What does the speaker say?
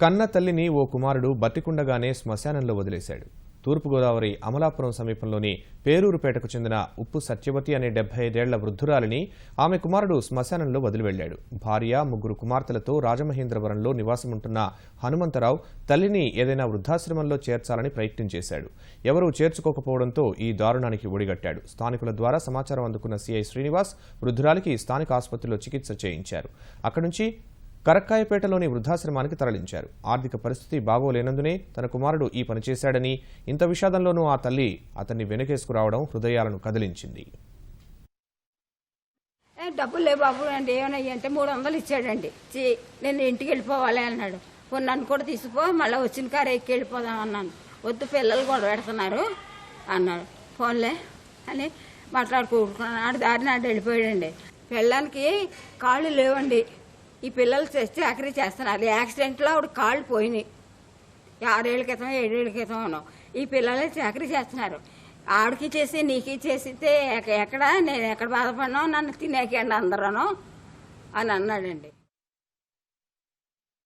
కన్న తల్లిని ఓ కుమారుడు బతికుండగానే శ్మశానంలో వదిలేశాడు. తూర్పుగోదావరి అమలాపురం సమీపంలోని పేరూరుపేటకు చెందిన ఉప్పు సత్యవతి అనే డెబ్బై ఐదేళ్ళ వృద్ధురాలిని ఆమె కుమారుడు శ్మశానంలో వదిలివెళ్ళాడు భార్య ముగ్గురు కుమార్తెలతో రాజమహేంద్రవరంలో నివాసముంటున్న హనుమంతరావు తల్లిని ఏదైనా వృద్ధాశ్రమంలో చేర్చాలని ప్రయత్నం చేశాడు. ఎవరూ చేర్చుకోకపోవడంతో ఈ దారుణానికి ఒడిగట్టాడు. స్థానికుల ద్వారా సమాచారం అందుకున్న సీఐ శ్రీనివాస్ వృద్ధురాలికి స్థానిక ఆసుపత్రిలో చికిత్స చేయించారు. అక్కడి నుంచి కరక్కాయపేటలోని వృద్ధాశ్రమానికి తరలించారు. ఆర్థిక పరిస్థితి బాగోలేనందునే తన కుమారుడు ఈ పని చేశాడని ఇంత విషాదంలోనూ ఆ తల్లి అతన్ని వెనకేసుకురావడం హృదయాలను కదిలించింది. ఏ, డబ్బులు లేవు బాబు అంటే ఏమైనా అంటే మూడు వందలు ఇచ్చాడండి. నేను ఇంటికి వెళ్ళిపోవాలి అన్నాడు. నన్ను కూడా తీసుకుపో మళ్ళీ వచ్చిన కారు ఎక్కి వెళ్ళిపోదాం అన్నాను. వద్దు పిల్లలు కూడా పెడుతున్నారు అన్నాడు. ఫోన్లే అని మాట్లాడుకుంటున్నాను దారి నాడు వెళ్ళిపోయాడండి. పిల్లలకి కాళ్ళు లేవండి. ఈ పిల్లలు తెచ్చి చాకరీ చేస్తున్నారు. యాక్సిడెంట్లో ఆవిడ కాళ్ళు పోయినాయి. ఆరేళ్ళ క్రితం ఏడేళ్ళ క్రితం ఈ పిల్లలే చాకరీ చేస్తున్నారు. ఆవిడకి చేసి నీకు చేసితే ఎక్క- ఎక్కడ నేను ఎక్కడ బాధపడినా నన్ను తినేకండి అందరూ అని అన్నాడండి.